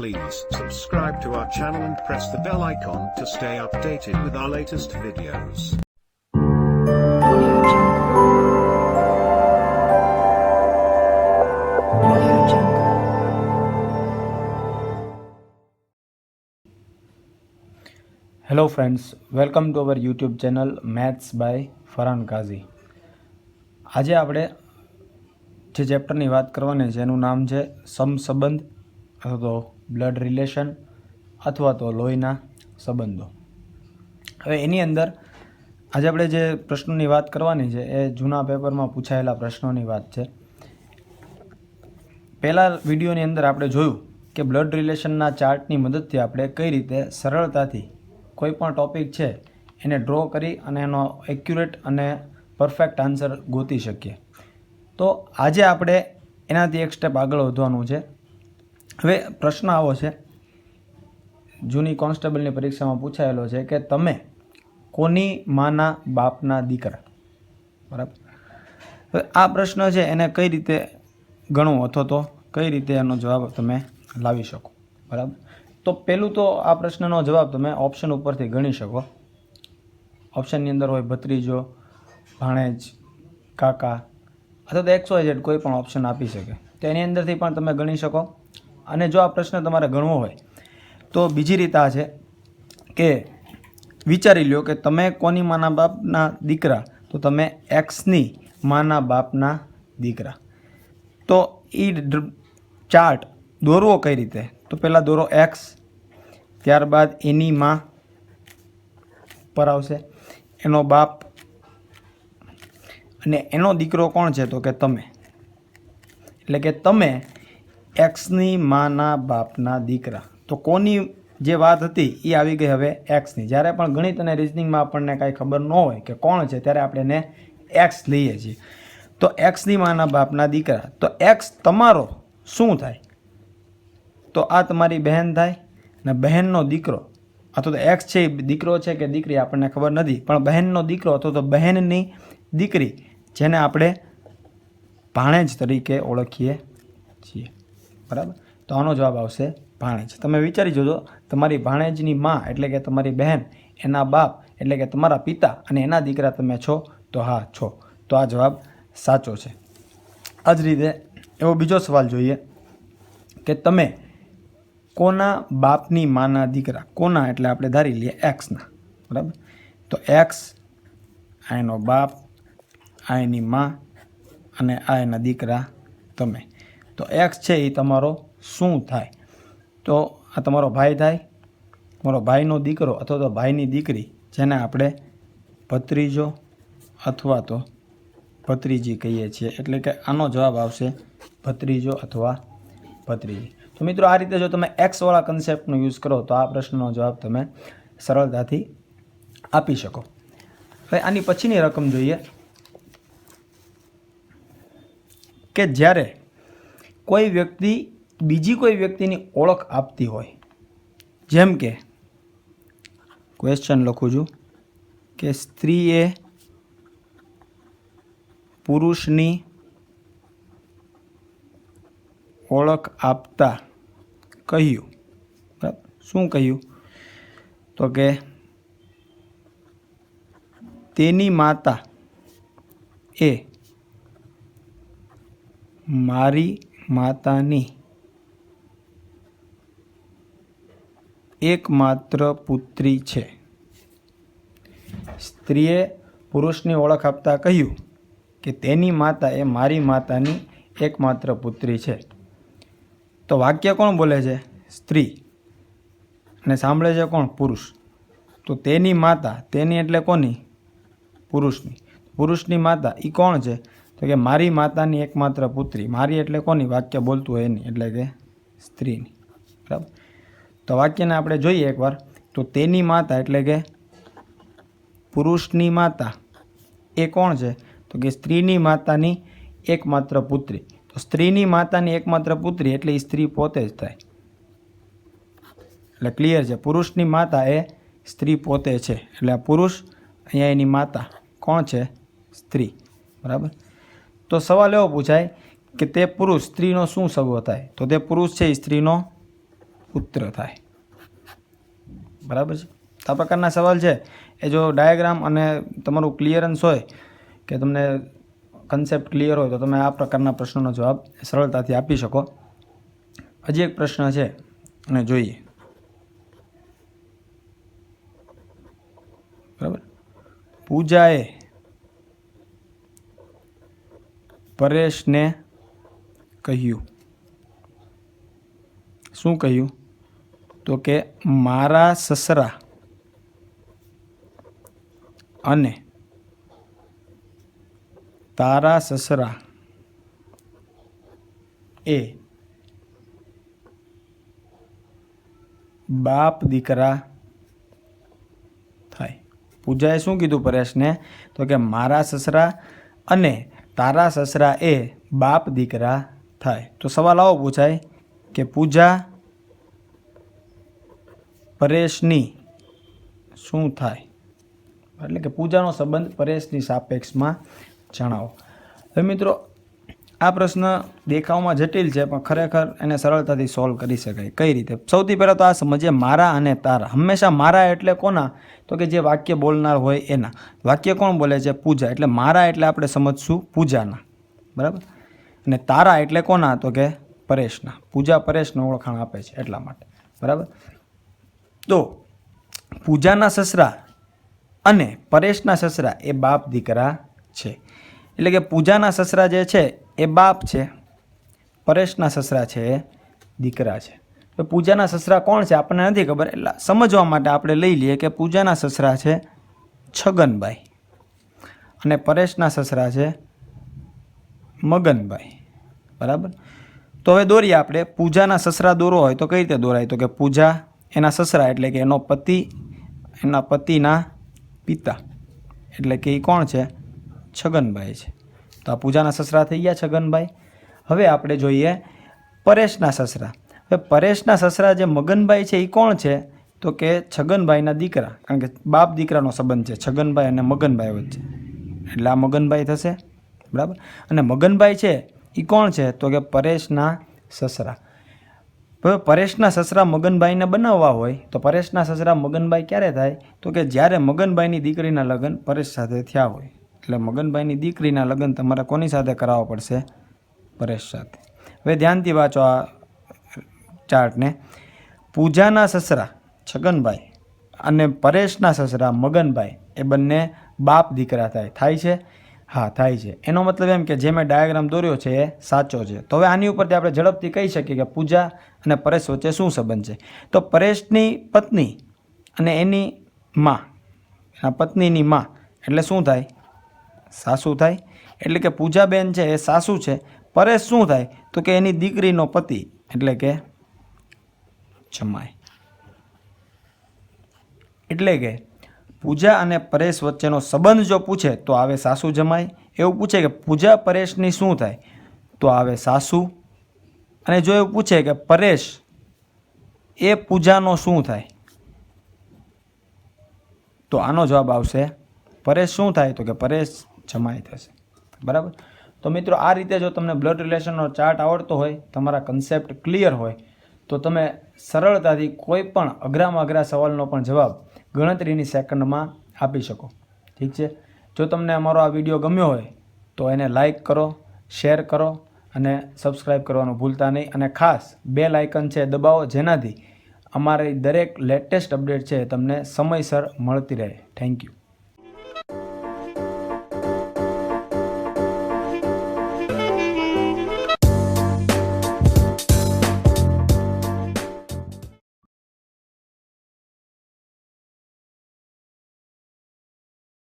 Please subscribe to our channel and press the bell icon to stay updated with our latest videos. Hello friends, welcome to our YouTube channel Maths by Farhan કાઝી આજે આપણે જે ચેપ્ટરની વાત કરવાની છે એનું નામ છે સમસંબંધ અથવા તો બ્લડ રિલેશન અથવા તો લોહીના સંબંધો. હવે એની અંદર આજે આપણે જે પ્રશ્નોની વાત કરવાની છે એ જૂના પેપરમાં પૂછાયેલા પ્રશ્નોની વાત છે. પહેલાં વિડીયોની અંદર આપણે જોયું કે બ્લડ રિલેશનના ચાર્ટની મદદથી આપણે કઈ રીતે સરળતાથી કોઈ પણ ટોપિક છે એને ડ્રો કરી અને એનો એક્યુરેટ અને પરફેક્ટ આન્સર ગોતી શકીએ. તો આજે આપણે એનાથી એક સ્ટેપ આગળ વધવાનું છે. હવે પ્રશ્ન આવો છે. જૂની કોન્સ્ટેબલની પરીક્ષામાં પૂછાયેલો છે કે તમે કોની માના બાપના દીકરા? બરાબર? આ પ્રશ્ન છે, એને કઈ રીતે ગણવું? અથવા તો કઈ રીતે એનો જવાબ તમે લાવી શકો? બરાબર? તો પહેલું તો આ પ્રશ્નનો જવાબ તમે ઓપ્શન ઉપરથી ગણી શકો. ઓપ્શનની અંદર હોય ભત્રીજો, ભાણેજ, કાકા, અથવા તો એક્સ, વાય, ઝેડ કોઈ પણ ઓપ્શન આપી શકે. તો એની અંદરથી પણ તમે ગણી શકો. અને જો આ પ્રશ્ન તમારે ગણવો હોય, તો બીજી રીત આ છે કે વિચારી લ્યો કે તમે કોની માના બાપના દીકરા, તો તમે એક્સની માના બાપના દીકરા. તો એ ચાર્ટ દોરવો કઈ રીતે? તો પહેલાં દોરો એક્સ, ત્યારબાદ એની માં પર આવશે. એનો બાપ અને એનો દીકરો કોણ છે? તો કે તમે. એટલે કે તમે એક્સની માના બાપના દીકરા. તો કોની જે વાત હતી એ આવી ગઈ હવે એક્સની. જ્યારે પણ ગણિત અને રિઝનિંગમાં આપણને કાંઈ ખબર ન હોય કે કોણ છે, ત્યારે આપણે એને એક્સ લઈએ છીએ. તો એક્સની માના બાપના દીકરા. તો એક્સ તમારો શું થાય? તો આ તમારી બહેન થાય ને બહેનનો દીકરો. અથવા તો એક્સ છે, એ દીકરો છે કે દીકરી આપણને ખબર નથી, પણ બહેનનો દીકરો અથવા તો બહેનની દીકરી, જેને આપણે ભાણેજ તરીકે ઓળખીએ બરાબર? તો આનો જવાબ આવશે ભાણેજ. તમે વિચારી જોજો, તમારી ભાણેજની માં એટલે કે તમારી બહેન, એના બાપ એટલે કે તમારા પિતા અને એના દીકરા તમે છો, તો હા, છો. તો આ જવાબ સાચો છે. આ જ રીતે એવો બીજો સવાલ જોઈએ કે તમે કોના બાપની માના દીકરા? કોના? એટલે આપણે ધારી લઈએ એક્સના. બરાબર? તો એક્સ આ એનો બાપ આ એની માં અને આ એના દીકરા તમે. તો એક્સ છે એ તમારો શું થાય? તો આ તમારો ભાઈ થાય. તમારો ભાઈનો દીકરો અથવા તો ભાઈની દીકરી જેને આપણે ભત્રીજો અથવા તો ભત્રીજી કહીએ છીએ. એટલે કે આનો જવાબ આવશે ભત્રીજો અથવા ભત્રીજી. તો મિત્રો આ રીતે જો તમે એક્સવાળા કન્સેપ્ટનો યુઝ કરો તો આ પ્રશ્નનો જવાબ તમે સરળતાથી આપી શકો. હવે આની પછીની રકમ જોઈએ કે જ્યારે કોઈ વ્યક્તિ બીજી કોઈ વ્યક્તિની ઓળખ આપતી હોય. જેમ કે ક્વેશ્ચન લખું છું, કે સ્ત્રીએ પુરુષની ઓળખ આપતા કહ્યું. શું કહ્યું? તો કે, તેની માતા એ મારી માતાની. એકમાત્ર પુત્રી છે. સ્ત્રીએ પુરુષની ઓળખ આપતા કહ્યું કે તેની માતા એ મારી માતાની એકમાત્ર પુત્રી છે. તો વાક્ય કોણ બોલે છે? સ્ત્રી. અને સાંભળે છે કોણ? પુરુષ. તો તેની માતા, તેની એટલે કોની? પુરુષની. પુરુષની માતા એ કોણ છે? તો કે મારી માતાની એકમાત્ર પુત્રી, મારી એટલે કોની? વાક્ય બોલતું હોય એની, એટલે કે સ્ત્રીની. બરાબર? તો વાક્યને આપણે જોઈએ એકવાર. તો તેની માતા એટલે કે પુરુષની માતા, એ કોણ છે? તો કે સ્ત્રીની માતાની એકમાત્ર પુત્રી. તો સ્ત્રીની માતાની એકમાત્ર પુત્રી એટલે એ સ્ત્રી પોતે જ થાય. એટલે ક્લિયર છે, પુરુષની માતા એ સ્ત્રી પોતે છે. એટલે પુરુષ અહીંયા એની માતા કોણ છે? સ્ત્રી. બરાબર? તો સવાલ એવો પૂછાય કે તે પુરુષ સ્ત્રીનો શું સગો થાય? તો તે પુરુષ છે એ સ્ત્રીનો પુત્ર થાય. બરાબર છે? આ પ્રકારના સવાલ છે. એ જો ડાયાગ્રામ અને તમારું ક્લિયરન્સ હોય કે તમને કન્સેપ્ટ ક્લિયર હોય તો તમે આ પ્રકારના પ્રશ્નોનો જવાબ સરળતાથી આપી શકો. હજી એક પ્રશ્ન છે અને જોઈએ. બરાબર? પૂજાએ પરેશને કહ્યું. શું કહ્યું? તો કે, મારા સસરા અને તારા સસરા એ બાપ દીકરા થાય. પૂજાએ શું કીધું પરેશને? તો કે, મારા સસરા અને તારા સસરા એ બાપ દીકરા થાય. તો સવાલ આવો પૂછાય કે પૂજા પરેશની શું થાય? એટલે કે પૂજાનો સંબંધ પરેશની સાપેક્ષમાં જણાવો. હવે મિત્રો આ પ્રશ્ન દેખાવમાં જટિલ છે, પણ ખરેખર એને સરળતાથી સોલ્વ કરી શકાય. કઈ રીતે? સૌથી પહેલાં તો આ સમજીએ મારા અને તારા. હંમેશા મારા એટલે કોના? તો કે જે વાક્ય બોલનાર હોય એના. વાક્ય કોણ બોલે છે? પૂજા. એટલે મારા એટલે આપણે સમજશું પૂજાના. બરાબર? અને તારા એટલે કોના? તો કે પરેશના. પૂજા પરેશને ઓળખાણ આપે છે એટલા માટે. બરાબર? તો પૂજાના સસરા અને પરેશના સસરા એ બાપ દીકરા છે. એટલે કે પૂજાના સસરા જે છે એ બાપ છે, પરેશના સસરા છે, એ દીકરા છે. તો પૂજાના સસરા કોણ છે? આપણને નથી ખબર. એટલે સમજવા માટે આપણે લઈ લઈએ કે પૂજાના સસરા છે છગનભાઈ અને પરેશના સસરા છે મગનભાઈ. બરાબર? તો હવે દોરીએ આપણે. પૂજાના સસરા દોરો હોય તો કઈ રીતે દોરાય? તો કે પૂજા એના સસરા એટલે કે એનો પતિ, એના પતિના પિતા. એટલે કે એ કોણ છે? છગનભાઈ છે. તો આ પૂજાના સસરા થઈ ગયા છગનભાઈ. હવે આપણે જોઈએ પરેશના સસરા. હવે પરેશના સસરા જે મગનભાઈ છે એ કોણ છે? તો કે છગનભાઈના દીકરા. કારણ કે બાપ દીકરાનો સંબંધ છે, છગનભાઈ અને મગનભાઈ વચ્ચે. એટલે આ મગનભાઈ થશે. બરાબર? અને મગનભાઈ છે એ કોણ છે? તો કે પરેશના સસરા. હવે પરેશના સસરા મગનભાઈને બનાવવા હોય, તો પરેશના સસરા મગનભાઈ ક્યારે થાય? તો કે જ્યારે મગનભાઈની દીકરીના લગ્ન પરેશ સાથે થયા હોય. એટલે મગનભાઈની દીકરીના લગ્ન તમારે કોની સાથે કરાવવા પડશે? પરેશ સાથે. હવે ધ્યાનથી વાંચો આ ચાર્ટને. પૂજાના સસરા છગનભાઈ અને પરેશના સસરા મગનભાઈ, એ બંને બાપ દીકરા થાય. થાય છે? હા, થાય છે. એનો મતલબ એમ કે જે મેં ડાયાગ્રામ દોર્યો છે એ સાચો છે. તો હવે આની ઉપરથી આપણે ઝડપથી કહી શકીએ કે પૂજા અને પરેશ વચ્ચે શું સંબંધ છે? તો પરેશની પત્ની અને એની માં. એના પત્નીની માં. એટલે શું થાય? સાસુ થાય? એટલે કે પૂજાબેન છે એ સાસુ છે. પરેશ શું થાય? તો કે એની દીકરીનો પતિ. એટલે કે જમાય એટલે કે પૂજા અને પરેશ વચ્ચેનો સંબંધ જો પૂછે તો આવે સાસુ જમાય એવું પૂછે કે પૂજા પરેશની શું થાય? તો આવે સાસુ. અને જો એવું પૂછે કે પરેશ, એ પૂજાનો શું થાય? તો આનો જવાબ આવશે, પરેશ શું થાય? તો કે પરેશ જમાય થશે. બરાબર? તો મિત્રો, આ રીતે જો તમને બ્લડ રિલેશનનો ચાર્ટ આવડતો હોય, તમારા કન્સેપ્ટ ક્લિયર હોય, તો તમે સરળતાથી કોઈ પણ અઘરામાં અઘરા સવાલનો પણ જવાબ ગણતરીની સેકન્ડમાં આપી શકો. ઠીક છે? જો તમને અમારો આ વીડિયો ગમ્યો હોય, તો એને લાઇક કરો શેર કરો અને સબસ્ક્રાઈબ કરવાનું ભૂલતા નહીં. અને ખાસ બે લાઇકન છે દબાવો, જેનાથી અમારી દરેક લેટેસ્ટ અપડેટ છે તમને સમયસર મળતી રહે. Thank you